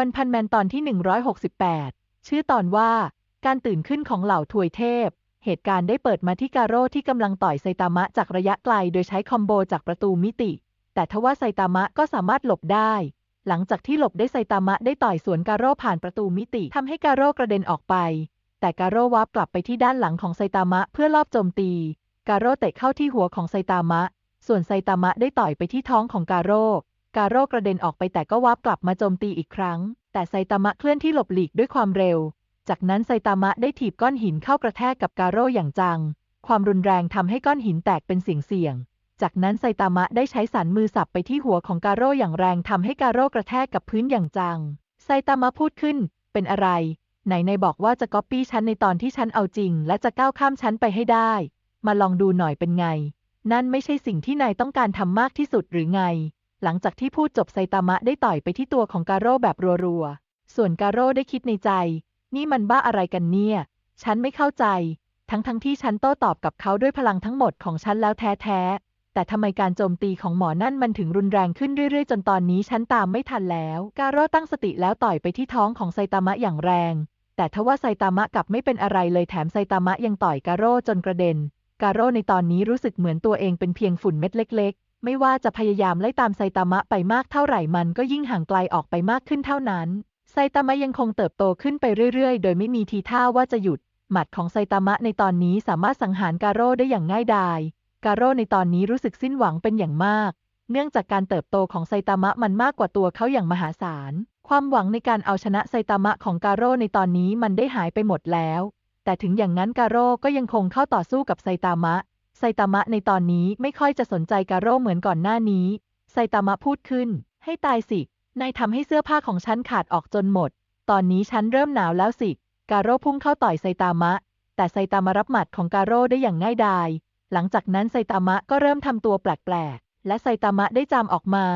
วันพันแมนตอนที่ 168 ชื่อตอนว่า การตื่นขึ้นของเหล่าถวยเทพ เหตุการณ์ได้เปิดมาที่กาโร่ที่กำลังต่อยไซตามะจากระยะไกลโดยใช้คอมโบจากประตูมิติ แต่ทว่าไซตามะก็สามารถหลบได้ หลังจากที่หลบได้ไซตามะได้ต่อยสวนกาโร่ผ่านประตูมิติทำให้กาโร่กระเด็นออกไป แต่กาโร่วาร์ปกลับไปที่ด้านหลังของไซตามะเพื่อลอบโจมตี กาโร่เตะเข้าที่หัวของไซตามะ ส่วนไซตามะได้ต่อยไปที่ท้องของกาโร่ กาโร่กระเด็นออกไปแต่ก็วาร์ปกลับมาโจมตีอีกครั้ง แต่ไซตามะเคลื่อนที่หลบหลีกด้วยความเร็ว จากนั้นไซตามะได้ถีบก้อนหินเข้ากระแทกกับกาโร่อย่างจัง ความรุนแรงทำให้ก้อนหินแตกเป็นเสียงเสียงๆจากนั้นไซตามะได้ใช้สันมือสับไปที่หัวของกาโร่อย่างแรงทำให้กาโร่กระแทกกับพื้นอย่างจัง ไซตามะพูดขึ้น เป็นอะไร ไหนในบอกว่าจะก๊อปปี้ฉันในตอนที่ฉันเอาจริง และจะก้าวข้ามฉันไปให้ได้ มาลองดูหน่อยเป็นไง นั่นไม่ใช่สิ่งที่นายต้องการทำมากที่สุดหรือไง หลังจากที่พูดจบไซตามะได้ต่อยไปที่ตัวของกาโร่แบบรัวๆ ส่วนกาโร่ได้คิดในใจ นี่มันบ้าอะไรกันเนี่ย ฉันไม่เข้าใจ ทั้งทั้งที่ฉันโต้ตอบกับเขาด้วยพลังทั้งหมดของฉันแล้วแท้ๆ แต่ทำไมการโจมตีของหมอนั่นมันถึงรุนแรงขึ้นเรื่อยๆ จนตอนนี้ฉันตามไม่ทันแล้ว กาโร่ตั้งสติแล้วต่อยไปที่ท้องของไซตามะอย่างแรง แต่ทว่าไซตามะกลับไม่เป็นอะไรเลยแถมไซตามะยังต่อยกาโร่จนกระเด็น กาโร่ในตอนนี้รู้สึกเหมือนตัวเองเป็นเพียงฝุ่นเม็ดเล็กๆ ไม่ว่าจะพยายามไล่ตามไซตามะไปมากเท่าไหร่มันก็ยิ่งห่างไกลออกไปมากขึ้นเท่านั้น ไซตามะยังคงเติบโตขึ้นไปเรื่อยๆ โดยไม่มีทีท่าว่าจะหยุด หมัดของไซตามะในตอนนี้สามารถสังหารกาโร่ได้อย่างง่ายดาย กาโร่ในตอนนี้รู้สึกสิ้นหวังเป็นอย่างมาก เนื่องจากการเติบโตของไซตามะมันมากกว่าตัวเขาอย่างมหาศาล ความหวังในการเอาชนะไซตามะของกาโร่ในตอนนี้มันได้หายไปหมดแล้ว แต่ถึงอย่างนั้นกาโร่ก็ยังคงเข้าต่อสู้กับไซตามะ ไซตามะในตอนนี้ไม่ค่อยจะสนใจกาโร่เหมือนก่อนหน้านี้ ไซตามะพูดขึ้น ให้ตายสิ นายทำให้เสื้อผ้าของฉันขาดออกจนหมด ตอนนี้ฉันเริ่มหนาวแล้วสิ กาโร่พุ่งเข้าต่อยไซตามะ แต่ไซตามะรับหมัดของกาโร่ได้อย่างง่ายดาย หลังจากนั้นไซตามะก็เริ่มทำตัวแปลกๆ และไซตามะได้จามออกมา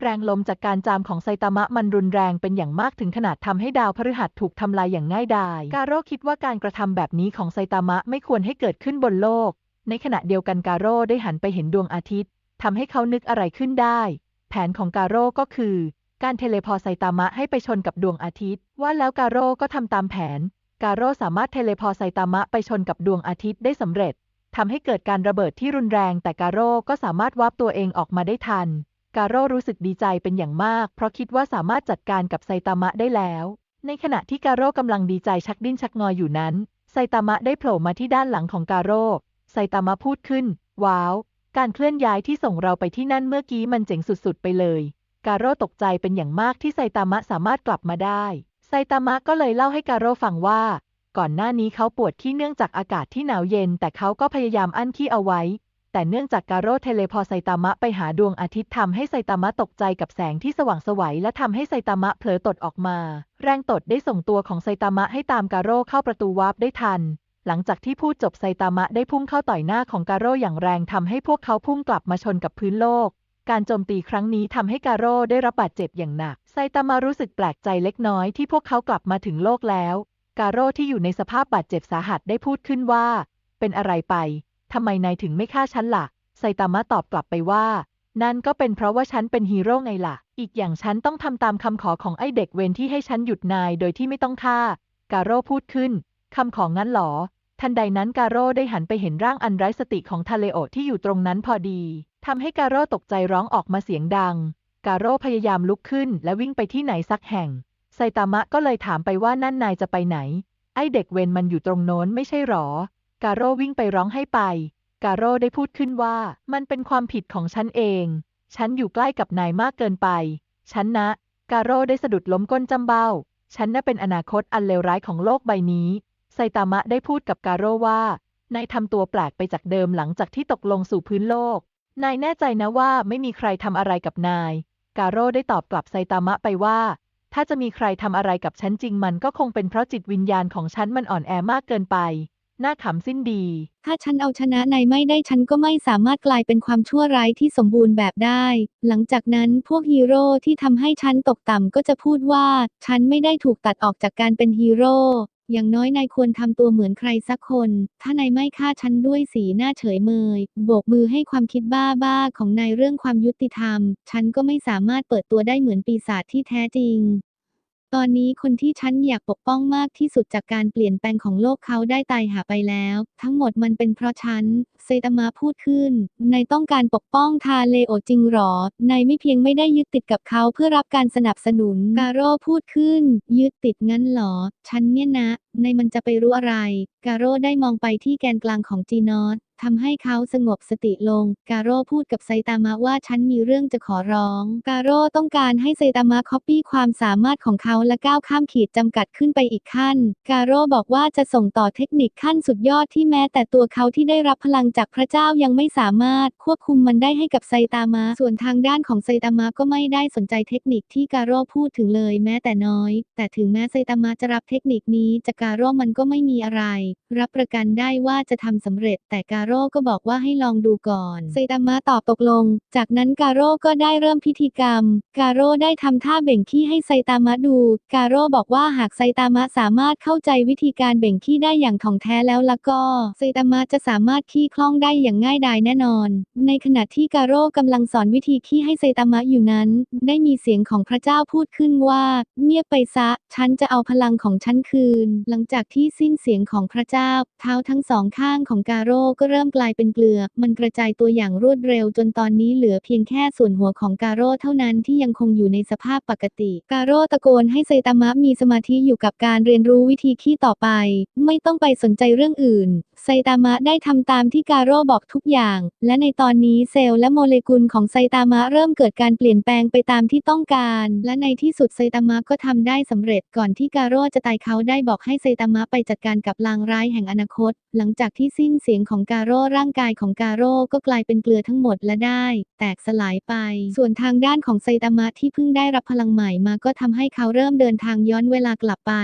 แรงลมจากการจามของไซตามะมันรุนแรงเป็นอย่างมากถึงขนาดทำให้ดาวพฤหัสถูกทำลายอย่างง่ายดาย กาโร่คิดว่าการกระทำแบบนี้ของไซตามะไม่ควรให้เกิดขึ้นบนโลก ในขณะเดียวกันกาโร่ได้หันไปเห็นดวงอาทิตย์ทำให้เขานึกอะไรขึ้นได้ แผนของกาโร่ก็คือ การเทเลพอไซตามะให้ไปชนกับดวงอาทิตย์ ว่าแล้วกาโร่ก็ทำตามแผน กาโร่สามารถเทเลพอไซตามะไปชนกับดวงอาทิตย์ได้สำเร็จทำให้เกิดการระเบิดที่รุนแรง แต่กาโร่ก็สามารถวับตัวเองออกมาได้ทัน กาโร่รู้สึกดีใจเป็นอย่างมาก เพราะคิดว่าสามารถจัดการกับไซตามะได้แล้ว ในขณะที่กาโร่กำลังดีใจชักดิ้นชักงออยู่นั้น ไซตามะได้โผล่มาที่ด้านหลังของกาโร่ ไซตามะพูดขึ้น ว้าว การเคลื่อนย้ายที่ส่งเราไปที่นั่นเมื่อกี้มันเจ๋งสุดๆ ไปเลย กาโร่ตกใจเป็นอย่างมากที่ไซตามะสามารถกลับมาได้ ไซตามะก็เลยเล่าให้กาโร่ฟังว่า ก่อนหน้านี้เขาปวดขี้เนื่องจากอากาศที่หนาวเย็น แต่เขาก็พยายามอั้นขี้เอาไว้ แต่เนื่องจากกาโร่เทเลพอไซตามะไปหาดวงอาทิตย์ทำให้ไซตามะตกใจกับแสงที่สว่างไสวัยและทำให้ไซตามะเผลอตดออกมา แรงตดได้ส่งตัวของไซตามะให้ตามกาโร่เข้าประตูวาร์ปได้ทัน หลังจากที่พูดจบไซตามะได้พุ่งเข้าต่อยหน้าของกาโร่อย่างแรงทำให้พวกเขาพุ่งกลับมาชนกับพื้นโลก การโจมตีครั้งนี้ทำให้กาโร่ได้รับบาดเจ็บอย่างหนัก ไซตามะรู้สึกแปลกใจเล็กน้อยที่พวกเขากลับมาถึงโลกแล้ว กาโร่ที่อยู่ในสภาพบาดเจ็บสาหัสได้พูดขึ้นว่า เป็นอะไรไปทำไมนายถึงไม่ฆ่าฉันล่ะ ไซตามะตอบกลับไปว่า นั่นก็เป็นเพราะว่าฉันเป็นฮีโร่ไงล่ะ อีกอย่างฉันต้องทำตามคำขอของไอ้เด็กเวรที่ให้ฉันหยุดนายโดยที่ไม่ต้องฆ่า กาโร่พูดขึ้น คำของงั้นหรอ ทันใดนั้นกาโร่ได้หันไปเห็นร่างอันไร้สติของทาเลโอที่อยู่ตรงนั้นพอดีทำให้กาโร่ตกใจร้องออกมาเสียงดัง กาโร่พยายามลุกขึ้นและวิ่งไปที่ไหนสักแห่ง ไซตามะก็เลยถามไปว่านั่นนายจะไปไหน ไอ้เด็กเวรมันอยู่ตรงโน้นไม่ใช่หรอ กาโร่วิ่งไปร้องให้ไป กาโร่ได้พูดขึ้นว่ามันเป็นความผิดของฉันเอง ฉันอยู่ใกล้กับนายมากเกินไป ฉันนะ กาโร่ได้สะดุดล้มก้นจำเบ้า ฉันน่ะเป็นอนาคตอันเลวร้ายของโลกใบนี้ ไซตามะได้พูดกับกาโร่ว่านายทำตัวแปลกไปจากเดิมหลังจากที่ตกลงสู่พื้นโลก นายแน่ใจนะว่าไม่มีใครทำอะไรกับนาย กาโร่ได้ตอบกลับไซตามะไปว่า ถ้าจะมีใครทำอะไรกับฉันจริงมันก็คงเป็นเพราะจิตวิญญาณของฉันมันอ่อนแอมากเกินไป น่าขำสิ้นดี ถ้าฉันเอาชนะนายไม่ได้ฉันก็ไม่สามารถกลายเป็นความชั่วร้ายที่สมบูรณ์แบบได้ หลังจากนั้นพวกฮีโร่ที่ทำให้ฉันตกต่ำก็จะพูดว่า ฉันไม่ได้ถูกตัดออกจากการเป็นฮีโร่ อย่างน้อยนายควรทำตัวเหมือนใครสักคน ถ้านายไม่ฆ่าฉันด้วยสีหน้าเฉยเมย โบกมือให้ความคิดบ้าๆของนายเรื่องความยุติธรรม ฉันก็ไม่สามารถเปิดตัวได้เหมือนปีศาจที่แท้จริง ตอนนี้คนที่ฉันอยากปกป้องมากที่สุดจากการเปลี่ยนแปลงของโลกเขาได้ตายหาไปแล้ว ทั้งหมดมันเป็นเพราะฉัน เซตามะพูดขึ้น นายต้องการปกป้องทาเลโอจริงหรอ นายไม่เพียงไม่ได้ยึดติดกับเขาเพื่อรับการสนับสนุน กาโร่พูดขึ้น ยึดติดงั้นหรอ ฉันเนี่ยนะ นายมันจะไปรู้อะไร กาโร่ได้มองไปที่แกนกลางของจีนอส ทำให้เขาสงบสติลง กาโร่พูดกับไซตามะว่าฉันมีเรื่องจะขอร้อง กาโร่ต้องการให้ไซตามะคัปปี้ความสามารถของเขาและก้าวข้ามขีดจำกัดขึ้นไปอีกขั้น กาโร่บอกว่าจะส่งต่อเทคนิคขั้นสุดยอดที่แม้แต่ตัวเขาที่ได้รับพลังจากพระเจ้ายังไม่สามารถควบคุมมันได้ให้กับไซตามะ ส่วนทางด้านของไซตามะก็ไม่ได้สนใจเทคนิคที่กาโร่พูดถึงเลยแม้แต่น้อย แต่ถึงแม้ไซตามะจะรับเทคนิคนี้จากกาโร่มันก็ไม่มีอะไร รับประกันได้ว่าจะทำสำเร็จแต่กาโร่ก็บอกว่าให้ลองดูก่อน ไซตามะตอบตกลง จากนั้นกาโร่ก็ได้เริ่มพิธีกรรม กาโร่ได้ทำท่าเบ่งขี้ให้ไซตามะดู กาโร่บอกว่าหากไซตามะสามารถเข้าใจวิธีการเบ่งขี้ได้อย่างถ่องแท้แล้วละก็ ไซตามะจะสามารถขี้คล่องได้อย่างง่ายดายแน่นอน ในขณะที่กาโร่กำลังสอนวิธีขี้ให้ไซตามะอยู่นั้น ได้มีเสียงของพระเจ้าพูดขึ้นว่า เงียบไปซะ ฉันจะเอาพลังของฉันคืน หลังจากที่สิ้นเสียงของพระเจ้า เท้าทั้งสองข้างของกาโร่ก็เริ่มกลายเป็นเกลือ มันกระจายตัวอย่างรวดเร็วจนตอนนี้เหลือเพียงแค่ส่วนหัวของกาโร่เท่านั้นที่ยังคงอยู่ในสภาพปกติ กาโร่ตะโกนให้ไซตามะมีสมาธิอยู่กับการเรียนรู้วิธีขี้ต่อไป ไม่ต้องไปสนใจเรื่องอื่น ไซตามะได้ทำตามที่กาโร่บอกทุกอย่าง และในตอนนี้เซลล์และโมเลกุลของไซตามะเริ่มเกิดการเปลี่ยนแปลงไปตามที่ต้องการ และในที่สุดไซตามะก็ทำได้สำเร็จก่อนที่กาโร่จะตายเขาได้บอกให้ไซตามะไปจัดการกับลางร้ายแห่งอนาคต หลังจากที่สิ้นเสียงของกาโร่ร่างกายของกาโร่ก็กลายเป็นเกลือทั้งหมดและได้ แตกสลายไป ส่วนทางด้านของไซตามะที่เพิ่งได้รับพลังใหม่มาก็ทำให้เขาเริ่มเดินทางย้อนเวลากลับไป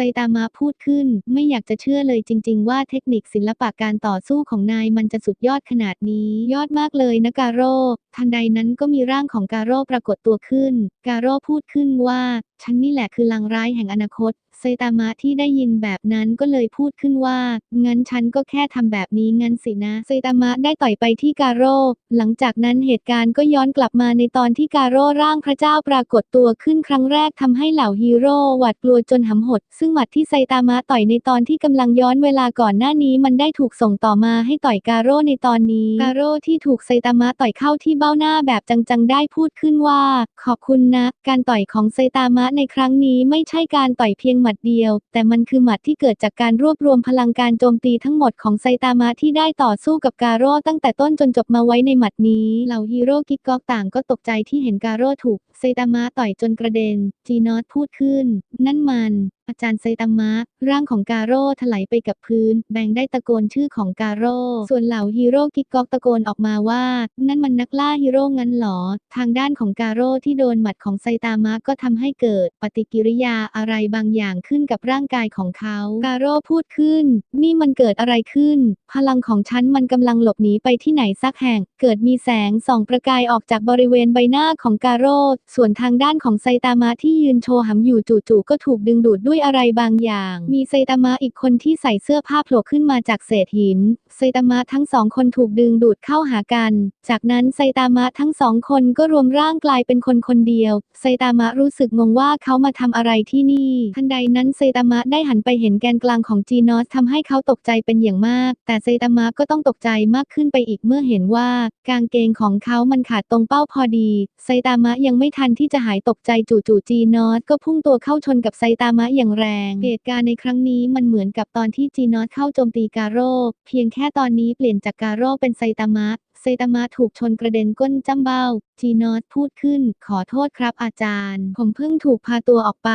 ไซตามะพูดขึ้น ไม่อยากจะเชื่อเลยจริง ๆ ว่าเทคนิคศิลปะการต่อสู้ของนายมันจะสุดยอดขนาดนี้ยอดมากเลยนะกาโร่ทันใดนั้นก็มีร่างของกาโร่ปรากฏตัวขึ้น กาโร่พูดขึ้นว่า ฉันนี่แหละคือลางร้ายแห่งอนาคต ไซตามะที่ได้ยินแบบนั้นก็เลยพูดขึ้นว่า งั้นฉันก็แค่ทำแบบนี้งั้นสินะ ไซตามะได้ต่อยไปที่กาโร่หลังจากนั้นเหตุการณ์ก็ย้อนกลับมาในตอนที่กาโร่ร่างพระเจ้าปรากฏตัวขึ้นครั้งแรกทำให้เหล่าฮีโร่หวาดกลัวจนหำหด ซึ่งหมัดที่ไซตามะต่อยในตอนที่กำลังย้อนเวลาก่อนหน้านี้มันได้ถูกส่งต่อมาให้ต่อยกาโร่ในตอนนี้ กาโร่ที่ถูกไซตามะต่อยเข้าที่เบ้าหน้าแบบจังๆได้พูดขึ้นว่า ขอบคุณนะ การต่อยของไซตามะในครั้งนี้ไม่ใช่การต่อยเพียงหมัดเดียว แต่มันคือหมัดที่เกิดจากการรวบรวมพลังการโจมตีทั้งหมดของไซตามะที่ได้ต่อสู้กับกาโร่ตั้งแต่ต้นจนจบมาไว้ในหมัดนี้ เหล่าฮีโร่กิกกอกต่างก็ตกใจที่เห็นกาโร่ถูกไซตามะต่อยจนกระเด็น จีนอสพูดขึ้น นั่นมัน อาจารย์ไซตามะ ร่างของกาโร่ถลายไปกับพื้น แบงได้ตะโกนชื่อของกาโร่ ส่วนเหล่าฮีโร่กิกกอกตะโกนออกมาว่า นั่นมันนักล่าฮีโร่งั้นหรอ ทางด้านของกาโร่ที่โดนหมัดของไซตามะก็ทำให้เกิด ปฏิกิริยาอะไรบางอย่างขึ้นกับร่างกายของเขา กาโร่พูดขึ้น นี่มันเกิดอะไรขึ้น พลังของฉันมันกำลังหลบหนีไปที่ไหนสักแห่ง เกิดมีแสงส่องประกายออกจากบริเวณใบหน้าของกาโร่ ส่วนทางด้านของไซตามะที่ยืนโชว์หำอยู่จู่ๆก็ถูกดึงดูดด้วยอะไรบางอย่าง มีไซตามะอีกคนที่ใส่เสื้อผ้าโผล่ขึ้นมาจากเศษหิน ไซตามะทั้งสองคนถูกดึงดูดเข้าหากัน จากนั้นไซตามะทั้งสองคนก็รวมร่างกลายเป็นคนคนเดียว ไซตามะรู้สึกงงว่าเขามาทำอะไรที่นี่ ทันใดนั้นไซตามะได้หันไปเห็นแกนกลางของจีนอสทำให้เขาตกใจเป็นอย่างมาก แต่ไซตามะก็ต้องตกใจมากขึ้นไปอีกเมื่อเห็นว่า กางเกงของเขามันขาดตรงเป้าพอดี ไซตามะยังไม่ทันที่จะหายตกใจจู่ๆจีนอสก็พุ่งตัวเข้าชนกับไซตามะอย่างแรง เหตุการณ์ในครั้งนี้มันเหมือนกับตอนที่จีนอสเข้าโจมตีกาโร่เพียงแค่ตอนนี้เปลี่ยนจากกาโร่เป็นไซตามะ ไซตามะถูกชนกระเด็นก้นจ้ำเบ้า จีนอสพูดขึ้น ขอโทษครับอาจารย์ ผมเพิ่งถูกพาตัวออกไป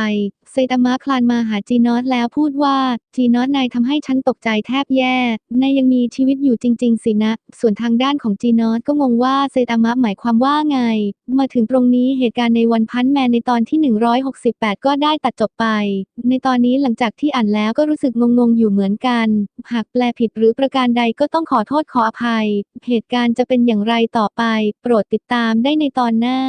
ไซตามะคลานมาหาจีนอสแล้วพูดว่า จีนอสนายทำให้ฉันตกใจแทบแย่ นายยังมีชีวิตอยู่จริง ๆ สินะ ส่วนทางด้านของจีนอสก็งงว่าไซตามะหมายความว่าไง มาถึงตรงนี้เหตุการณ์ในวันพันแมนในตอนที่ 168 ก็ได้ตัดจบไป ในตอนนี้หลังจากที่อ่านแล้วก็รู้สึกงงๆอยู่เหมือนกัน หากแปลผิดหรือประการใดก็ต้องขอโทษขออภัย เหตุการณ์จะเป็นอย่างไรต่อไป โปรดติดตามได้ในตอนหน้า